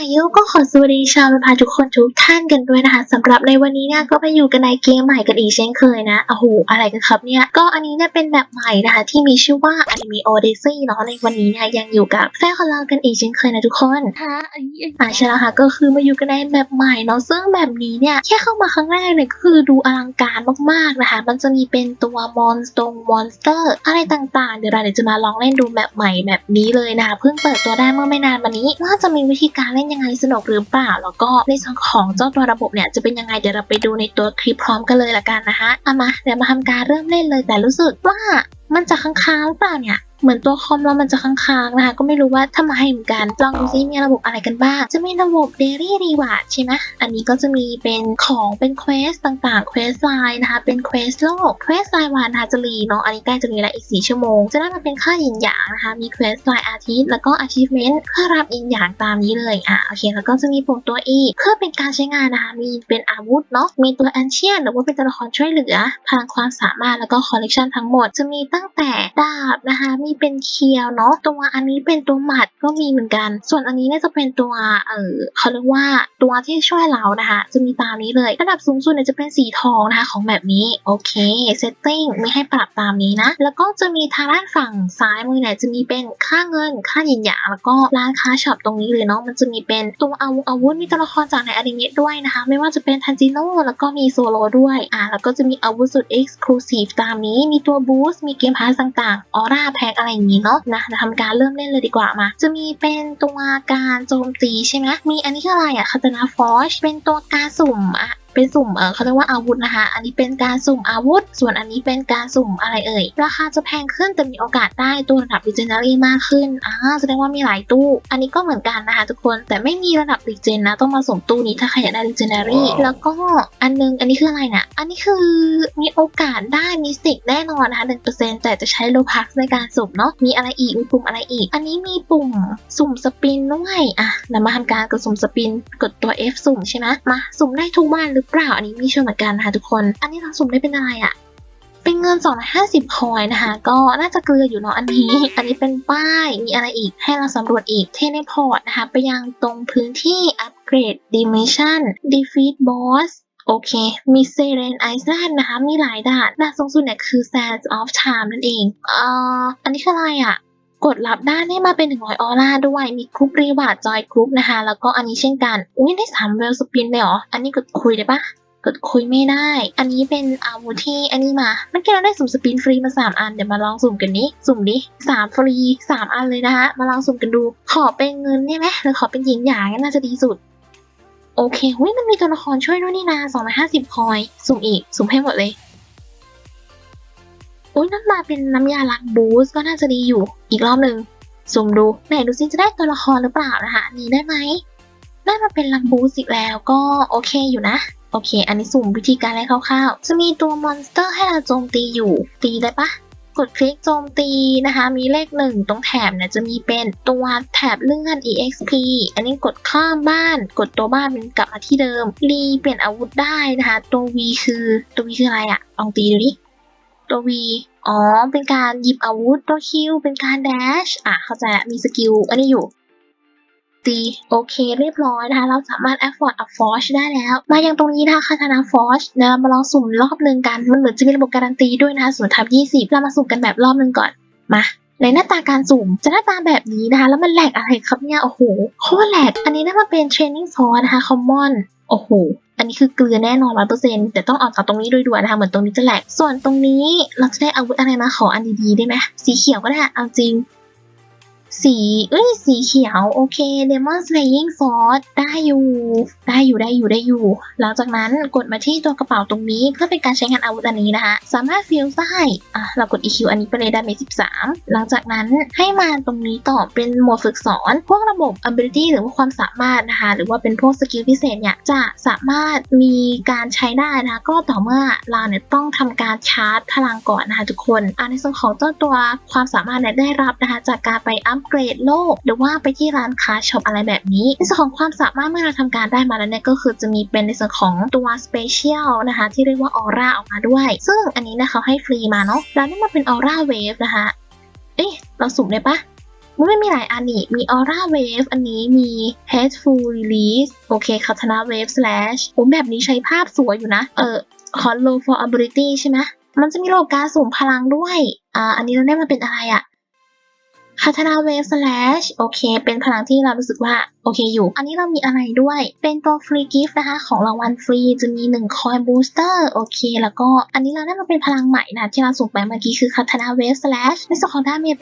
อายุก็ขอสวัสดีชาวประพาทุกคนทุกท่านกันด้วยนะคะสำหรับในวันนี้เนี่ยก็มาอยู่กันในเกมใหม่กันอีกเช่นเคยนะโอ้โหอะไรกันครับเนี่ยก็อันนี้เนี่ยเป็นแบบใหม่นะคะที่มีชื่อว่า Anime Odyssey เนาะในวันนี้เนี่ยยังอยู่กับแฟนของเรากันอีกเช่นเคยนะทุกคนฮะอันนี้เองอ่าใช่แล้วค่ะก็คือมาอยู่กันในแบบใหม่เนาะซึ่งแบบนี้เนี่ยแค่เข้ามาครั้งแรกเนี่ยก็คือดูอลังการมากๆนะคะ มันจะมีเป็นตัวมอนสตงมอนสเตอร์อะไรต่างๆ เดี๋ยวเราเดี๋ยวจะมาลองเล่นดูแบบใหม่แบบนี้เลยนะคะเพิ่งเปิดตัวได้เมื่อไม่นานมานี้ว่าจะมีวิธีการเล่นยังไงสนุกหรือเปล่า แล้วก็ในส่วนของเจ้าตัวระบบเนี่ยจะเป็นยังไงเดี๋ยวเราไปดูในตัวคลิปพร้อมกันเลยละกันนะคะเอามาเดี๋ยวมาทำการเริ่มเล่นเลยแต่รู้สึกว่ามันจะค้างๆหรือเปล่าเนี่ย เหมือนตัวคอมเรามันจะค้างๆนะคะ ก็ไม่รู้ว่าทำไมเหมือนกัน ลองดูซิมีระบบอะไรกันบ้าง จะมีระบบ Daily Reward ใช่ไหมอันนี้ก็จะมีเป็นของเป็นเควสต่างๆเควสไลน์นะคะ เป็นเควสโลกเควสไลน์วันนะคะจะรีเนาะอันนี้ใกล้จะมีแล้วอีก 4 ชั่วโมง จะได้มาเป็นค่ายินหยางนะคะ มีเควสไลน์อาทิตย์แล้วก็ achievement เพื่อรับยินหยางตามนี้เลยอะโอเคแล้วก็จะมีปุ่มตัว E เพื่อเป็นการใช้งานนะคะ มีเป็นอาวุธเนาะมีตัว ancient หรือว่าเป็นตัวละครช่วยเหลือพลังความสามารถแล้วก็คอลเลกชันทั้งหมดจะมีตั้งแต่ดาบนะคะมีีเป็นเคียวเนาะตัวอันนี้เป็นตัวหมัดก็มีเหมือนกัน ส่วนอันนี้เนี่ยจะเป็นตัวเออเขาเรียกว่าตัวที่ช่วยเรานะคะ จะมีตามนี้เลยระดับสูงสุดเนี่ยจะเป็นสีทองนะคะของแบบนี้โอเค setting ไม่ให้ปรับตามนี้นะ แล้วก็จะมีทางด้านฝั่งซ้ายมือเนี่ยจะมีเป็นค่าเงินค่าหยินหยางแล้วก็ร้านค้าช็อปตรงนี้เลยเนาะมันจะมีเป็นตัวอาวุธอาวุธมีตัวละครจากในอนิเมะด้วยนะคะ ไม่ว่าจะเป็นทันจิโร่แล้วก็มีโซโลด้วยอ่าแล้วก็จะมีอาวุธสุด exclusive ตามนี้มีตัวบูสต์มีเกมพาสต่างๆออร่าแพ็กอะไรอย่างนี้เนาะนะทำการเริ่มเล่นเลยดีกว่ามา จะมีเป็นตัวการโจมตีใช่ไหมมีอันนี้คืออะไรอะคาตนาฟอชเป็นตัวการสุ่มอะ เป็นสุ่มเออเขาเรียกว่าอาวุธนะคะ อันนี้เป็นการสุ่มอาวุธ ส่วนอันนี้เป็นการสุ่มอะไรเอ่ย ราคาจะแพงขึ้นแต่มีโอกาสได้ตัวระดับ Legendary มากขึ้นอ่าแสดงว่ามีหลายตู้ อันนี้ก็เหมือนกันนะคะทุกคน แต่ไม่มีระดับ Legend นะต้องมาสุ่มตู้นี้ถ้าใครอยากได้ Legendary แล้วก็อันนึงอันนี้คืออะไรนะอันนี้คือมีโอกาสได้มิสติกแน่นอนนะคะ1%แต่จะใช้โลพักในการสุ่มเนาะ มีอะไรอีก มีปุ่มอะไรอีก อันนี้มีปุ่มสุ่มสปินด้วย อะเรามาทำการกดสุ่มสปิน กดตัว F สุ่มใช่ไหมมา สุ่มได้ทุกวันหรือเปล่า อันนี้มีช่วยเหมือนกันนะคะทุกคน อันนี้เราสุ่มได้เป็นอะไรอะเป็นเงิน 250 คอยนะคะ ก็น่าจะเกลืออยู่เนาะอันนี้ อันนี้เป็นป้าย มีอะไรอีก ให้เราสำรวจอีก เทเลพอร์ตนะคะ ไปยังตรงพื้นที่อัปเกรดดิเมชันดีฟีดบอสโอเค มีเซเรนไอซ์แลนด์นะคะ มีหลายด่าน ด่านสูงสุดเนี่ยคือ Sands of Time นั่นเอง เอ่อ อันนี้คืออะไรอะ กดรับด้านให้มาเป็น 100 ออร่าด้วย มีกรุ๊ปรีวาร์ดจอยกรุ๊ปนะคะ แล้วก็อันนี้เช่นกัน อุ้ยได้3เวลสปินเลยเหรอ อันนี้กดคุยได้ปะกดคุยไม่ได้ อันนี้เป็นอาวุธที่อันนี้มาเมื่อกี้เราได้สุ่มสปินฟรีมาสามอัน เดี๋ยวมาลองสุ่มกันนี้ สุ่มดิสามฟรีสามอันเลยนะคะมาลองสุ่มกันดู ขอเป็นเงินได้ไหมหรือขอเป็นหญิงหยางน่าจะดีสุด โอเคเฮ้ยมันมีตัวละครช่วยด้วยนี่นา250 คอย สุ่มอีก สุ่มให้หมดเลย อุ้ยนั่นมาเป็นน้ำยาล้างบูสก็น่าจะดีอยู่ อีกรอบหนึ่งสุ่มดูไหนดูซิจะได้ตัวละครหรือเปล่านะคะนี้ได้ไหมได้มาเป็นลังบูสอีกแล้วก็โอเคอยู่นะ โอเค อันนี้สุ่มวิธีการเล่นคร่าวๆ จะมีตัวมอนสเตอร์ให้เราโจมตีอยู่ ตีได้ปะกดคลิกโจมตีนะคะ มีเลขหนึ่งตรงแถบเนี่ยจะมีเป็นตัวแถบเลื่อน exp อันนี้กดข้ามบ้าน กดตัวบ้านเป็นกลับมาที่เดิม รีเปลี่ยนอาวุธได้นะคะ ตัว v คือตัว v คืออะไรอะลองตีดูดิ ตัว V อ๋อ เป็นการหยิบอาวุธตัว Q เป็นการ dash อะเข้าใจะมีสกิลอันนี้อยู่ตีโอเคเรียบร้อยนะคะ เราสามารถ afford a forge ได้แล้ว มาอย่างตรงนี้นะคะคาทานา forge เดี๋ยวเรามาลองสุ่มรอบหนึ่งกัน มันเหมือนจะมีระบบการันตีด้วยนะคะศูนทับยี่สิบเรามาสุ่มกันแบบรอบหนึ่งก่อนมาในหน้าตาการสุ่มจะหน้าตาแบบนี้นะคะ แล้วมันแหลกอะไรครับเนี่ย โอ้โหโคตรแหลก อันนี้ได้มาเป็น training force นะคะ common โอ้โห อันนี้คือเกลือแน่นอนร้อยเปอร์เซ็นต์แต่ต้องออกจากตรงนี้ด้วยด่วนนะคะ เหมือนตรงนี้จะแหลก ส่วนตรงนี้เราจะได้อาวุธอะไรมาขออันดีๆได้ไหม สีเขียวก็ได้ เอาจริง สีเอ้ยสีเขียว โอเค Demon Slaying Force ได้อยู่ ได้อยู่ได้อยู่ได้อยู่ หลังจากนั้นกดมาที่ตัวกระเป๋าตรงนี้ เพื่อเป็นการใช้งานอาวุธอันนี้นะคะ สามารถฟิลได้อะเรากด EQ อันนี้ไปเลยดาเมจ13 หลังจากนั้นให้มาตรงนี้ต่อเป็นหมดฝึกสอน พวกระบบ ability หรือว่าความสามารถนะคะ หรือว่าเป็นพวกสกิลพิเศษเนี่ยจะสามารถมีการใช้ได้นะคะก็ต่อเมื่อเราเนี่ยต้องทำการชาร์จพลังก่อนนะคะทุกคนอะในส่วนของเจ้าตัวความสามารถเนี่ยได้รับนะคะจากการไปอัปเกรดโลก หรือว่าไปที่ร้านค้าช็อปอะไรแบบนี้ ในส่วนของความสามารถเมื่อเราทำการได้มาแล้วเนี่ยก็คือจะมีเป็นในส่วนของตัว special นะคะที่เรียกว่าออร่าออกมาด้วย ซึ่งอันนี้นะเขาให้ฟรีมาเนาะแล้วนี่มาเป็นออร่าเวฟนะคะ เอ๊ะ เราสุ่มได้ปะมันไม่มีหลายอันนี่ มี Aura Wave อันนี้มี Headful Release โอเค Katana Wave Slash โอ้แบบนี้ใช้ภาพสวยอยู่นะ เออ Hollow for Ability ใช่ไหมมันจะมีโลการสุ่มพลังด้วย อ่า อันนี้เราได้มาเป็นอะไรอะ คาทานาเวฟสแลชโอเค เป็นพลังที่เรารู้สึกว่า โอเคอยู่ อันนี้เรามีอะไรด้วย เป็นตัวฟรีกิฟต์นะคะ ของรางวัลฟรีจะมี 1 คอยบูสเตอร์โอเค แล้วก็อันนี้เราได้มาเป็นพลังใหม่นะ ที่เราสุ่มไปเมื่อกี้คือคาทานาเวฟสแลชในส่วนของดาเมจ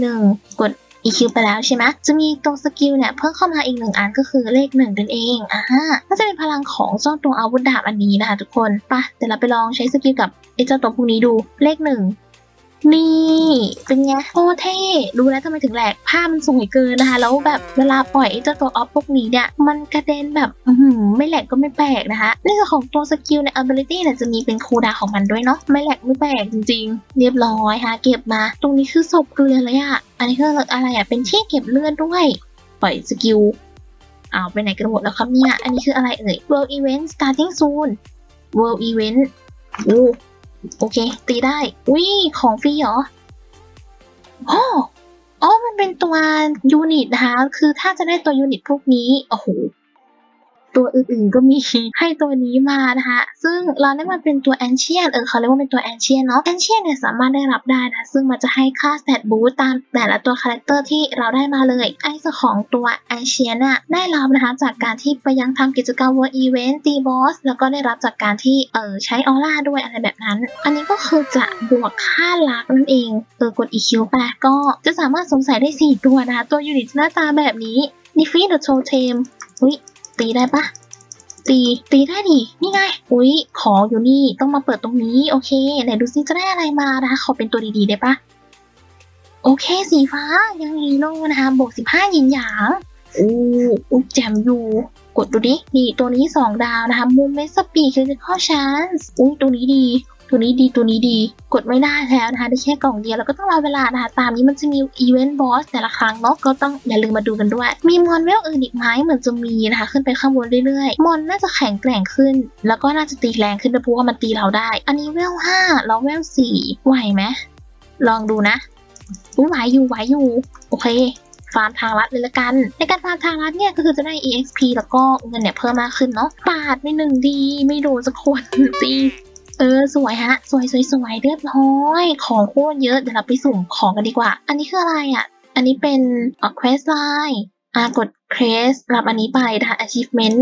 8.41กด EQ ไปแล้วใช่ไหม จะมีตัวสกิลเนี่ยเพิ่มเข้ามาอีกหนึ่งอันก็คือเลขหนึ่งนั่นเองอ่าก็จะเป็นพลังของเจ้าตัวอาวุธดาบอันนี้นะคะทุกคนไปะเดี๋ยวเราไปลองใช้สกิลกับไอ้เจ้าตัวพวกนี้ดู เลขหนึ่ง นี่เป็นไงโคตรเท่ดูแล้วทำไมถึงแหลกภามันสวยเกินนะคะ แล้วแบบเวลาปล่อยไอ้เจ้าตัวออฟพวกนี้เนี่ยมันกระเด็นแบบหือไม่แหลกก็ไม่แปลกนะคะในส่วนของตัวสกิลใน ability เนี่ยจะมีเป็นคูลดาวของมันด้วยเนาะไม่แหลกไม่แปลกจริงๆ เรียบร้อยค่ะเก็บมา ตรงนี้คือศพเกลือเลยอะอันนี้คืออะไรอะเป็นที่เก็บเลือดด้วย ปล่อยสกิลอ้าวไปไหนกันหมดแล้วครับเนี่ยอันนี้คืออะไรเอ่ย world event starting soon world event โอ้ โอเค ตีได้วิของฟรีเหรออ๋ออ๋อ มันเป็นตัวยูนิตนะคะ คือถ้าจะได้ตัวยูนิตพวกนี้ โอ้โห ตัวอื่นๆก็มีให้ตัวนี้มานะคะซึ่งเราได้มาเป็นตัวแอนเชียนเออเขาเรียกว่าเป็นตัวแอนเชียนเนาะแอนเชียนเนี่ยสามารถได้รับได้นะซึ่งมันจะให้ค่าสเตตบูสตามแต่ละตัวคาแรคเตอร์ที่เราได้มาเลยไอ้สของตัวแอนเชียนน่ะได้รับนะคะจากการที่ไปยังทำกิจกรรม World Event ตีบอสแล้วก็ได้รับจากการที่เออใช้ออร่าด้วยอะไรแบบนั้น อันนี้ก็คือจะบวกค่าลักนั่นเองเออกด EQ ไปก็จะสามารถสวมใส่ได้ 4 ตัวนะคะตัวยูนิตหน้าตาแบบนี้ Defeat the Totem อุ้ย ตีได้ปะตีตีได้ดินี่ไง อุ๊ย ของอยู่นี่ต้องมาเปิดตรงนี้ โอเค ไหนดูซิจะได้อะไรมานะคะขอเป็นตัวดีๆได้ปะโอเค สีฟ้ายังฮีโร่นะคะบวก15ยินหยางอู้อู้แจมอยู่ กดดูดินี่ตัวนี้2ดาวนะคะมูเมสปีคือข้อชานส์อุ้ยตัวนี้ดี ตัวนี้ดีตัวนี้ดีกดไม่ได้แล้วนะคะได้แค่กล่องเดียวแล้วก็ต้องรอเวลานะคะตามนี้มันจะมีอีเวนต์บอสแต่ละครั้งเนาะก็ต้องอย่าลืมมาดูกันด้วย มีมอนเวลอื่นอีกไหมเหมือนจะมีนะคะขึ้นไปข้างบนเรื่อยๆ มอนน่าจะแข็งแกร่งขึ้น แล้วก็น่าจะตีแรงขึ้นด้วยเพราะว่ามันตีเราได้ อันนี้เวลห้าแล้วเวลสี่ไหวไหมลองดูนะไหวอยู่ไหวอยู่โอเคฟาร์มทางลัดเลยละกัน ในการฟาร์มทางลัดเนี่ยก็คือจะได้ EXP แล้วก็เงินเนี่ยเพิ่มมากขึ้นเนาะปาดไปหนึ่งดี ไม่โดนสักคนตี เออสวยฮะ สวยสวยสวยเรียบร้อย ของโคตรเยอะ เดี๋ยวเราไปสุ่มของกันดีกว่า อันนี้คืออะไรอะ อันนี้เป็นเอ่อ quest line อ่ากด quest รับอันนี้ไปนะคะ achievement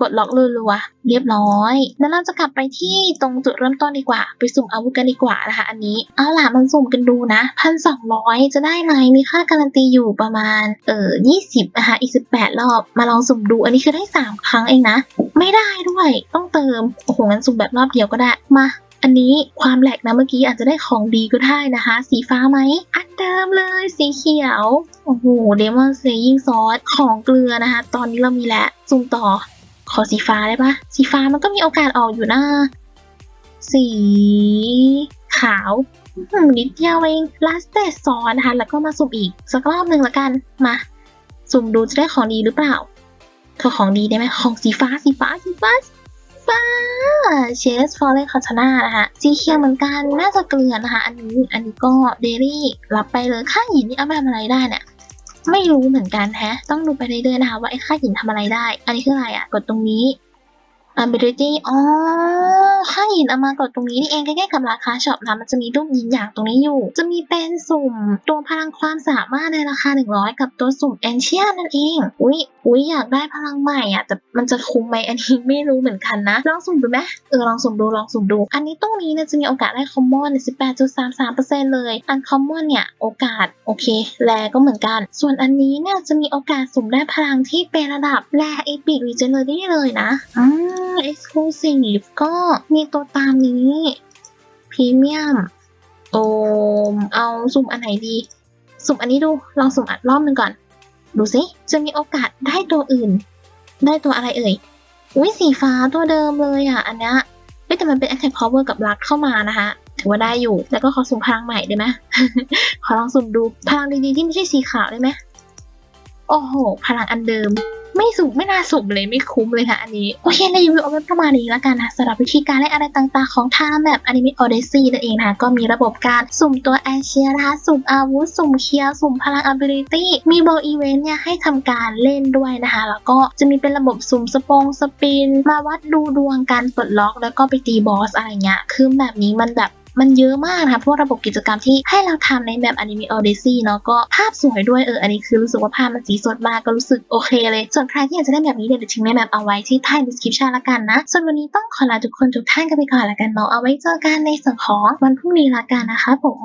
กดล็อกรัวๆเรียบร้อย แล้วเราจะกลับไปที่ตรงจุดเริ่มต้นดีกว่า ไปสุ่มอาวุธกันดีกว่านะคะ อันนี้ เอาล่ะมันสุ่มกันดูนะพันสองร้อยจะได้ไหมมีค่าการันตีอยู่ประมาณ เออยี่สิบนะคะ อีกสิบแปดรอบ มาลองสุ่มดู อันนี้คือได้สามครั้งเองนะ ไม่ได้ด้วย ต้องเติม โอ้โหงั้นสุ่มแบบรอบเดียวก็ได้ มาอันนี้ความแหลกนะเมื่อกี้อาจจะได้ของดีก็ได้นะคะ สีฟ้าไหม อันเดิมเลยสีเขียว โอ้โหเดมอนเซยิงซอสของเกลือนะคะ ตอนนี้เรามีแล้วสุ่มต่อ ขอสีฟ้าได้ปะสีฟ้ามันก็มีโอกาสออกอยู่นะ สีขาวอืมนิดเดียวเอง last stage ซ้อนนะคะ แล้วก็มาสุ่มอีก สักรอบหนึ่งละกัน มา สุ่มดูจะได้ของดีหรือเปล่าขอของดีได้ไหมของสีฟ้าสีฟ้าสีฟ้าฟ้าเชสฟอร์เรคาทาน่านะคะสีเขียวเหมือนกันน่าจะเกลือนะคะ อันนี้อันนี้ก็เดลี่รับไปเลยค่าหินนี่เอาไปทำอะไรได้เนี่ย ไม่รู้เหมือนกันแฮะ ต้องดูไปเรื่อยๆนะคะ ว่าไอ้ค่าหินทำอะไรได้ อันนี้คืออะไรอะ กดตรงนี้ ability อ๋อค่าหินเอามากดตรงนี้นี่เองใกล้ๆกับราคาช็อปนะมันจะมีรูปยินอย่างตรงนี้อยู่ จะมีเป็นสุ่มตัวพลังความสามารถในราคา 100 กับตัวสุ่ม a n c i e n นั่นเอง อุ๊ยอุ๊ยอยากได้พลังใหม่อะแต่มันจะคุ้มไหมอันนี้ไม่รู้เหมือนกันนะ ลองสุ่มดูไหมเออลองสุ่มดูลองสุ่มดู อันนี้ตรงนี้เนี่ยจะมีโอกาสได้ common 18.33%เลย อัน common เนี่ยโอกาสโอเค แลก็เหมือนกัน ส่วนอันนี้เนี่ยจะมีโอกาสสุ่มได้พลังที่เป็นระดับแล epic legendary เลยนะอืม exclusive ก็มีตัวตามนี้พรีเมียมโอมเอาสุ่มอันไหนดี สุ่มอันนี้ดู ลองสุ่มอัดรอบหนึ่งก่อน ดูสิจะมีโอกาสได้ตัวอื่น ได้ตัวอะไรเอ่ย อุ้ยสีฟ้าตัวเดิมเลยอะ อันเนี้ยแต่มันเป็น attack power กับรักเข้ามานะคะถือว่าได้อยู่ แล้วก็ขอสุ่มพลังใหม่ได้ไหมขอลองสุ่มดูพลังดีๆที่ไม่ใช่สีขาวได้ไหม โอ้โห พลังอันเดิม ไม่สุ่มไม่น่าสุ่มเลยไม่คุ้มเลยค่ะอันนี้ โอเคในรีวิวเอาไว้ประมาณนี้แล้วกันนะสำหรับวิธีการเล่นอะไรต่างๆ ของทางแบบอนิเมะออเดซี่นั่นเองนะคะก็มีระบบการสุ่มตัวแอเชียนะคะสุ่มอาวุธ สุ่มเคียว สุ่มพลัง ability มีโบอีเวนต์เนี่ยให้ทำการเล่นด้วยนะคะ แล้วก็จะมีเป็นระบบสุ่มสปงสปิน มาวัดดูดวงการปลดล็อก แล้วก็ไปตีบอสอะไรเงี้ยคือแบบนี้มันแบบ มันเยอะมากนะคะพวกระบบกิจกรรมที่ให้เราทำในแบบอนิเมะออเดซี่เนาะก็ภาพสวยด้วยเอออันนี้คือรู้สึกว่าภาพมันสีสดมากก็รู้สึกโอเคเลย ส่วนใครที่อยากจะได้แบบนี้เดี๋ยวทิ้งในแบบเอาไว้ที่ใต้ดีสคริปชันละกันนะ ส่วนวันนี้ต้องขอลาทุกคนทุกท่านกันไปก่อนละกันเนาะเอาไว้เจอกันในส่วนของวันพรุ่งนี้ละกันนะคะผม